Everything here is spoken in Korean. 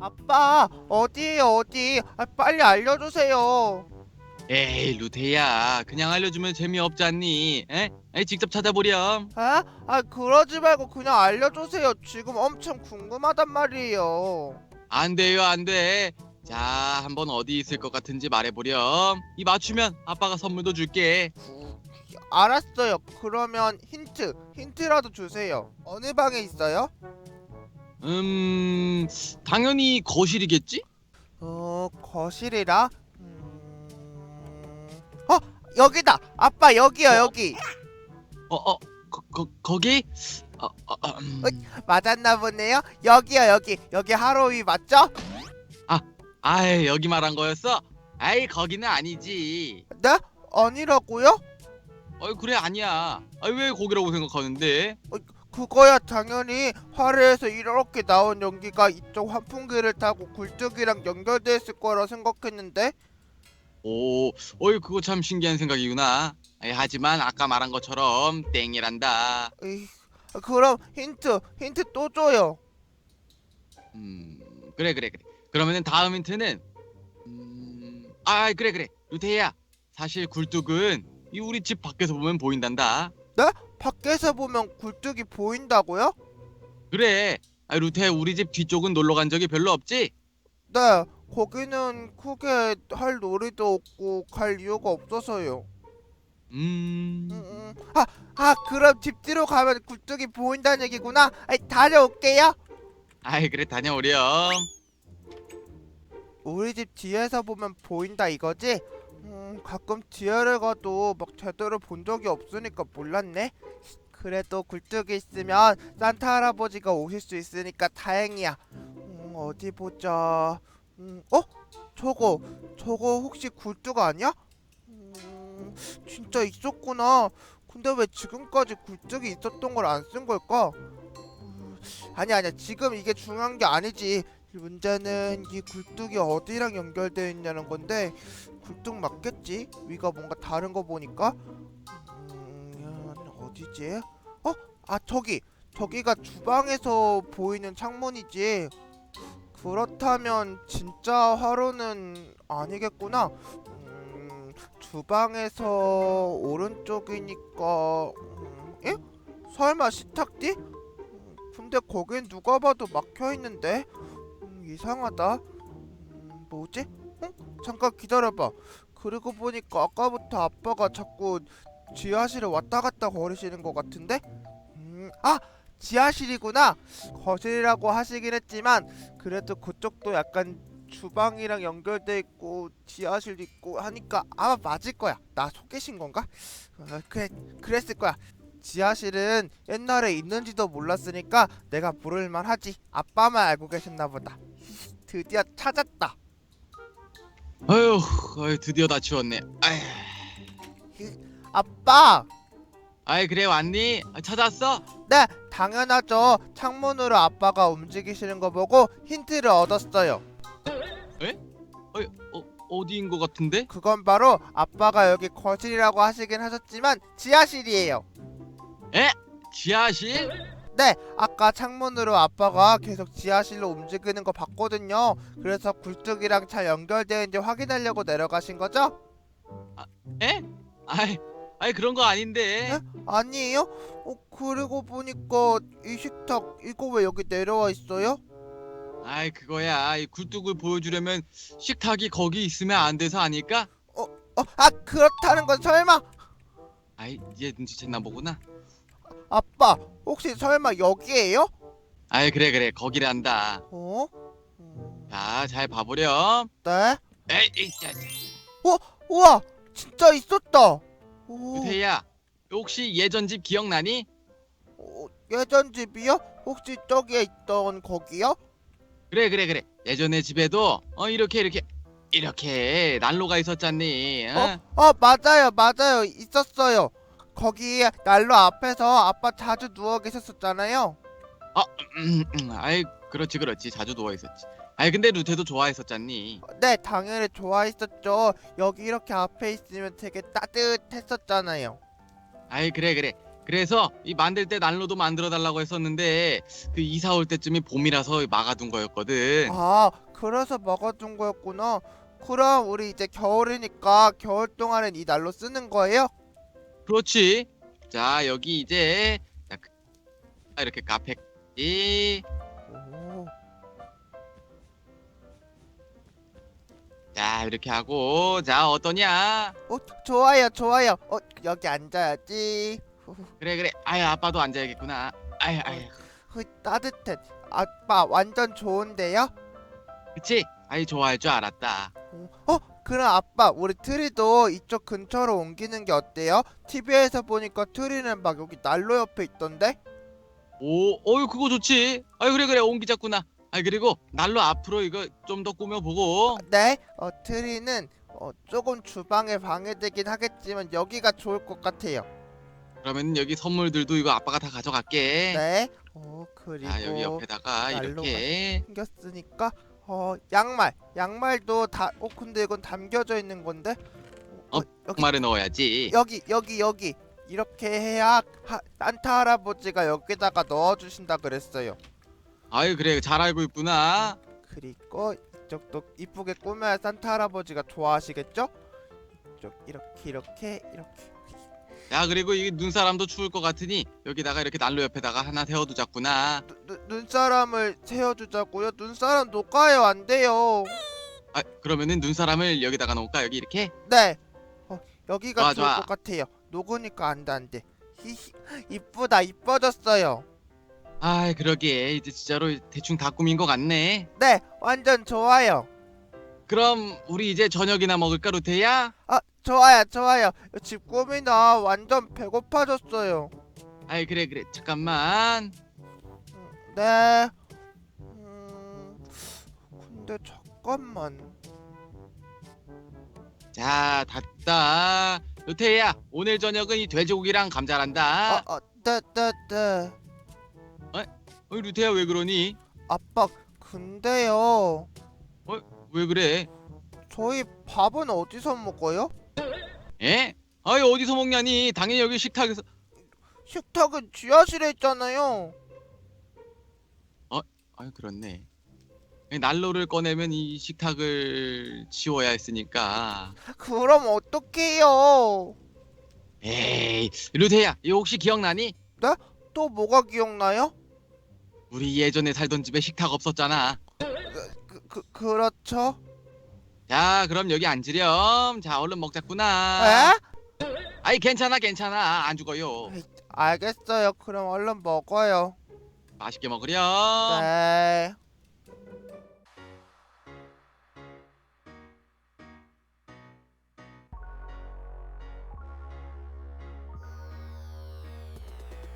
아빠 어디에요 어디? 아, 빨리 알려주세요. 에이 루테야 그냥 알려주면 재미없잖니 에? 에이 직접 찾아보렴 에? 아 그러지 말고 그냥 알려주세요. 지금 엄청 궁금하단 말이에요. 안 돼요 안돼 자 한번 어디 있을 것 같은지 말해보렴 이 맞추면 아빠가 선물도 줄게 알았어요. 그러면 힌트 힌트라도 주세요. 어느 방에 있어요? 음 당연히 거실이겠지? 어 거실이라. 음... 어 여기다. 아빠 여기요 어? 여기. 어 어 거, 거, 거기? 어, 어, 어, 음. 맞았나 보네요. 여기요 여기 여기 하로위 맞죠? 아이 여기 말한 거였어? 아이 거기는 아니지 네? 아니라고요? 어이 그래 아니야 아이 왜 거기라고 생각하는데 그거야 당연히 화려해서 이렇게 나온 연기가 이쪽 환풍기를 타고 굴뚝이랑 연결돼 있을 거라 생각했는데? 오 어이 그거 참 신기한 생각이구나. 아이, 하지만 아까 말한 것처럼 땡이란다. 에이, 그럼 힌트 힌트 또 줘요. 음 그래 그래 그래. 그러면은 다음 힌트는 음 아 그래 그래. 루테야 사실 굴뚝은 이 우리 집 밖에서 보면 보인단다 밖에서 보면 굴뚝이 보인다고요? 그래 아 루테 우리 집 뒤쪽은 놀러 간 적이 별로 없지 네, 거기는 크게 할 놀이도 없고 갈 이유가 없어서요. 음 음, 음. 아, 아 그럼 집 뒤로 가면 굴뚝이 보인다는 얘기구나. 아이, 다녀올게요. 아이 그래 다녀오렴 우리 집 뒤에서 보면 보인다 이거지? 음, 가끔 뒤에를 가도 막 제대로 본 적이 없으니까 몰랐네. 그래도 굴뚝이 있으면 산타 할아버지가 오실 수 있으니까 다행이야. 음, 어디 보자. 음, 어? 저거, 저거 혹시 굴뚝 아니야? 음, 진짜 있었구나. 근데 왜 지금까지 굴뚝이 있었던 걸 안 쓴 걸까? 음, 아니야, 아니야. 지금 이게 중요한 게 아니지. 문제는 이 굴뚝이 어디랑 연결되어 있냐는 건데 굴뚝 맞겠지? 위가 뭔가 다른 거 보니까 음, 어디지? 어? 아 저기 저기가 주방에서 보이는 창문이지 그렇다면 진짜 화로는 아니겠구나 음, 주방에서 오른쪽이니까 음, 예? 설마 식탁뒤? 음, 근데 거긴 누가 봐도 막혀 있는데 음, 이상하다. 음, 뭐지? 어? 잠깐 기다려봐. 그리고 보니까 아까부터 아빠가 자꾸 지하실에 왔다 갔다 거리시는 것 같은데? 음, 아! 지하실이구나! 거실이라고 하시긴 했지만, 그래도 그쪽도 약간 주방이랑 연결돼 있고, 지하실 있고 하니까 아마 맞을 거야. 나 속계신 건가? 어, 그래, 그랬을 거야. 지하실은 옛날에 있는지도 몰랐으니까 내가 부를만 하지. 아빠만 알고 계셨나 보다. 드디어 찾았다. 아유 아유 드디어 다 치웠네 아이 아빠! 아이 그래 왔니 아, 찾았어 네, 당연하죠. 창문으로 아빠가 움직이시는 거 보고 힌트를 얻었어요. 어이 어 어디인 것 같은데 그건 바로 아빠가 여기 거실이라고 하시긴 하셨지만 지하실이에요. 지하실 네, 아까 창문으로 아빠가 계속 지하실로 움직이는 거 봤거든요. 그래서 굴뚝이랑 잘 연결되는지 확인하려고 내려가신 거죠? 에 아이 아이 그런 거 아닌데 에? 아니에요? 어, 그리고 보니까 이 식탁 이거 왜 여기 내려와 있어요? 아이 그거야 이 굴뚝을 보여주려면 식탁이 거기 있으면 안 돼서 아닐까 어, 아 그렇다는 건 설마 아이 이제 눈치챘나 보구나 아빠 혹시 설마 여기에요? 아이 그래 그래 거기란다 어? 음, 자잘 봐보렴 네? 에이 이, 야, 우와 진짜 있었다. 오, 유태야 혹시 예전 집 기억나니 어, 예전 집이요? 혹시 저기에 있던 거기요? 그래 그래 그래 예전에 집에도 어 이렇게 이렇게 이렇게 난로가 있었잖니 어? 어 맞아요 맞아요 있었어요. 거기 난로 앞에서 아빠 자주 누워 계셨었잖아요. 음, 음, 아이 그렇지 그렇지 자주 누워 있었지. 아이 근데 루테도 좋아했었잖니. 네 당연히 좋아했었죠. 여기 이렇게 앞에 있으면 되게 따뜻했었잖아요. 아이 그래 그래. 그래서 이 만들 때 난로도 만들어 달라고 했었는데 그 이사 올 때쯤이 봄이라서 막아둔 거였거든. 아, 그래서 막아둔 거였구나. 그럼 우리 이제 겨울이니까 겨울 동안은 이 난로 쓰는 거예요? 그렇지. 자 여기 이제 자, 그- 아, 이렇게 카페까지. 자 이렇게 하고 자 어떠냐? 어, 좋아요, 좋아요. 어, 여기 앉아야지. 그래 그래. 아유 아빠도 앉아야겠구나. 아유 아유. 후, 따뜻해. 아빠 완전 좋은데요? 그치? 아이 좋아할 줄 알았다. 어, 그럼 아빠 우리 트리도 이쪽 근처로 옮기는 게 어때요? TV에서 보니까 트리는 막 여기 난로 옆에 있던데? 오, 어유 그거 좋지. 아유 그래 그래 옮기자꾸나. 아 그리고 난로 앞으로 이거 좀 더 꾸며보고. 네, 어, 트리는 어, 조금 주방에 방해되긴 하겠지만 여기가 좋을 것 같아요. 그러면 여기 선물들도 이거 아빠가 다 가져갈게. 네. 어, 그리고 자 여기 옆에다가 난로가 이렇게. 생겼으니까 어, 양말. 양말도 다 어, 근데 이건 담겨져 있는 건데? 어, 어, 여기 말을 넣어야지. 여기 여기 여기 이렇게 해야 하, 산타 할아버지가 여기다가 넣어 주신다 그랬어요. 아유 그래 잘 알고 있구나. 그리고 이쪽도 이쁘게 꾸며야 산타 할아버지가 좋아하시겠죠? 이쪽 이렇게 이렇게 이렇게 야 그리고 이 눈사람도 추울 것 같으니 여기다가 이렇게 난로 옆에다가 하나 세워두자꾸나. 눈, 눈, 눈사람을 세워주자고요. 눈사람 녹아요 안 돼요. 아 그러면은 눈사람을 여기다가 놓을까 여기 이렇게? 네. 어, 여기가 좋아, 좋을 좋아. 것 같아요. 녹으니까 안돼 안돼. 히히 이쁘다 이뻐졌어요. 아 그러게 이제 진짜로 대충 다 꾸민 것 같네. 네 완전 좋아요. 그럼 우리 이제 저녁이나 먹을까 루테야? 아 좋아요 좋아요. 집 꾸미나 완전 배고파졌어요. 아이 그래 그래 잠깐만. 음, 네. 음, 근데 잠깐만. 자 됐다. 루테야 오늘 저녁은 이 돼지고기랑 감자란다. 아, 아, 네, 네, 네. 어이 루테야 왜 그러니? 아빠, 근데요. 왜 그래? 저희 밥은 어디서 먹어요? 에? 아이 어디서 먹냐니? 당연히 여기 식탁에서. 식탁은 지하실에 있잖아요. 아유 그렇네. 이 난로를 꺼내면 이 식탁을 치워야 했으니까. 그럼 어떡해요? 에이 루테야 이거 혹시 기억나니? 또 뭐가 기억나요? 우리 예전에 살던 집에 식탁 없었잖아. 그, 그, 그렇죠. 자 그럼 여기 앉으렴. 자 얼른 먹자꾸나. 에? 아이 괜찮아 괜찮아 안 죽어요. 알겠어요. 그럼 얼른 먹어요. 맛있게 먹으렴. 네.